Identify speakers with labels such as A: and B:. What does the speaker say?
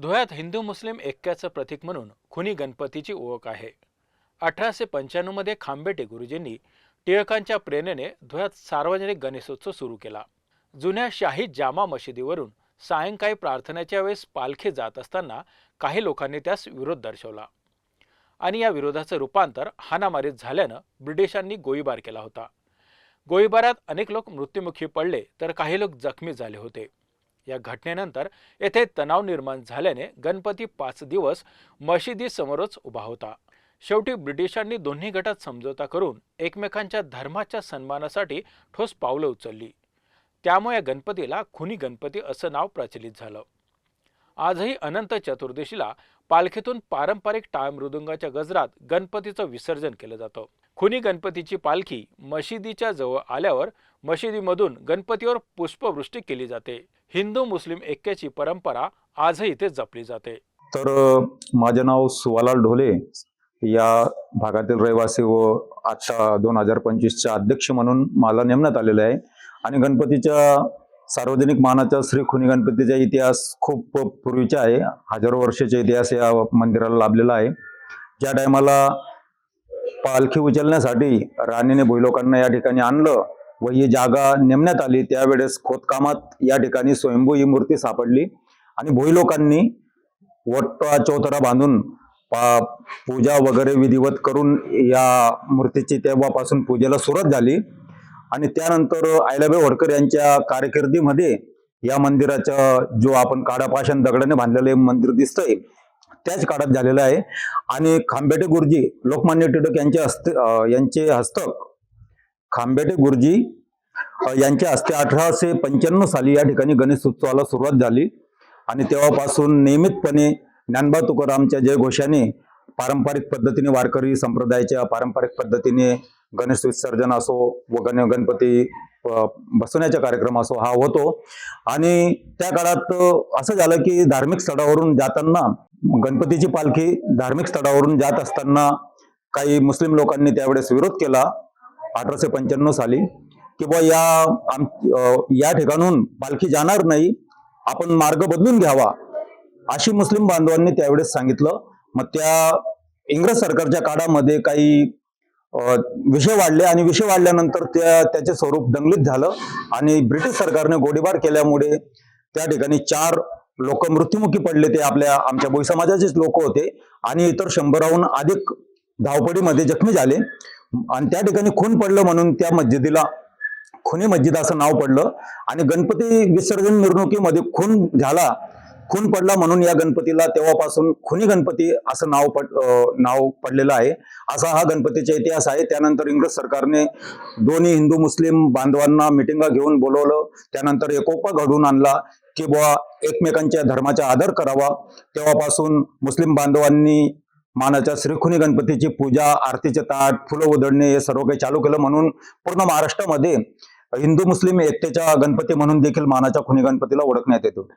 A: धुळ्यात हिंदू मुस्लिम ऐक्याचं प्रतीक म्हणून खुनी गणपतीची ओळख आहे. अठराशे पंच्याण्णवमध्ये खांबेटे गुरुजींनी टिळकांच्या प्रेरणेने धुळ्यात सार्वजनिक गणेशोत्सव सुरू केला. जुन्या शाही जामा मशिदीवरून सायंकाळी प्रार्थनेच्या वेळेस पालखी जात असताना काही लोकांनी त्यास विरोध दर्शवला. आणि या विरोधाचं रूपांतर हाणामारीत झाल्यानं ब्रिटिशांनी गोळीबार केला होता. गोळीबारात अनेक लोक मृत्युमुखी पडले तर काही लोक जखमी झाले होते. या घटनेनंतर येथे तणाव निर्माण झाल्याने गणपती पाच दिवस मशिदीसमोरच उभा होता. शेवटी ब्रिटिशांनी दोन्ही गटात समझोता करून एकमेकांच्या धर्माच्या सन्मानासाठी ठोस पावलं उचलली. त्यामुळे या गणपतीला खुनी गणपती असं नाव प्रचलित झालं. आजही अनंत चतुर्दशीला पालखीतून पारंपरिक टाळ मृदुंगाच्या गजरात गणपतीचं विसर्जन केलं जातं. खुनी गणपतीची पालखी मशिदीच्या जवळ आल्यावर मशिदीमधून गणपतीवर पुष्पवृष्टी केली जाते. हिंदू मुस्लिम ऐक्याची परंपरा आजही इथे जपली जाते.
B: तर माझे नाव सुवालाल ढोले. या भागातील रहिवासी व आजच्या दोन हजार पंचवीसच्या अध्यक्ष म्हणून मला नेमण्यात आलेलं आहे. आणि गणपतीच्या सार्वजनिक मानाच्या श्री खुनी गणपतीचा इतिहास खूप पूर्वीचा आहे. हजारो वर्षाचा इतिहास या मंदिराला लाभलेला आहे. ज्या टायमाला पालखी उचलण्यासाठी राणीने भुईलोकांना या ठिकाणी आणलं व ही जागा नेमण्यात आली. त्यावेळेस खोदकामात या ठिकाणी स्वयंभू ही मूर्ती सापडली आणि भुईलोकांनी वट्टा चौथरा बांधून पा पूजा वगैरे विधिवत करून या मूर्तीची तेव्हापासून पूजेला सुरुवात झाली. आणि त्यानंतर आयलाबाई होडकर यांच्या कारकिर्दीमध्ये या मंदिराचा जो आपण काडापाषाण दगडाने बांधलेलं मंदिर दिसतंय त्याच काळात झालेलं आहे. आणि खांबेटे गुरुजी लोकमान्य टिळक यांचे हस्त यांचे हस्तक खांबेटे गुरुजी यांच्या हस्ते अठराशे पंच्याण्णव साली या ठिकाणी गणेश उत्सवाला सुरुवात झाली. आणि तेव्हापासून नियमितपणे ज्ञानबा तुकारामच्या जयघोषाने पारंपरिक पद्धतीने वारकरी संप्रदायाच्या पारंपरिक पद्धतीने गणेश विसर्जन असो व गण गणपती बसवण्याचा कार्यक्रम असो हा होतो. आणि त्या काळात असं झालं की धार्मिक स्थळावरून जाताना गणपतीची पालखी धार्मिक स्थळावरून जात असताना काही मुस्लिम लोकांनी त्यावेळेस विरोध केला. अठराशे पंच्याण्णव साली की बुवा या आम या ठिकाणून पालखी जाणार नाही आपण मार्ग बदलून घ्यावा अशी मुस्लिम बांधवांनी त्यावेळेस सांगितलं. मग त्या इंग्रज सरकारच्या काळामध्ये काही विषय वाढले आणि विषय वाढल्यानंतर त्या त्याचे स्वरूप दंगलीत झालं आणि ब्रिटिश सरकारने गोळीबार केल्यामुळे त्या ठिकाणी चार लोक मृत्युमुखी पडले ते आपल्या आमच्या बोई समाजाचेच लोक होते आणि इतर शंभराहून अधिक धावपडीमध्ये जखमी झाले. आणि त्या ठिकाणी खून पडलं म्हणून त्या मस्जिदीला खुनी मस्जिद असं नाव पडलं. आणि गणपती विसर्जन मिरवणुकीमध्ये खून झाला खून पडला म्हणून या गणपतीला तेव्हापासून खुनी गणपती असं नाव पड नाव पडलेलं आहे. असा हा गणपतीचा इतिहास आहे. त्यानंतर इंग्रज सरकारने दोन्ही हिंदू मुस्लिम बांधवांना मिटिंगा घेऊन बोलवलं. त्यानंतर एकोपा घडवून आणला की बुवा एकमेकांच्या धर्माचा आदर करावा. तेव्हापासून मुस्लिम बांधवांनी मानाच्या श्रीखुनी गणपतीची पूजा आरतीचे ताट फुलं उधळणे हे सर्व काही चालू केलं म्हणून पूर्ण महाराष्ट्रामध्ये हिंदू मुस्लिम एकतेच्या गणपती म्हणून देखील मानाच्या खुनी गणपतीला ओळखण्यात येतो.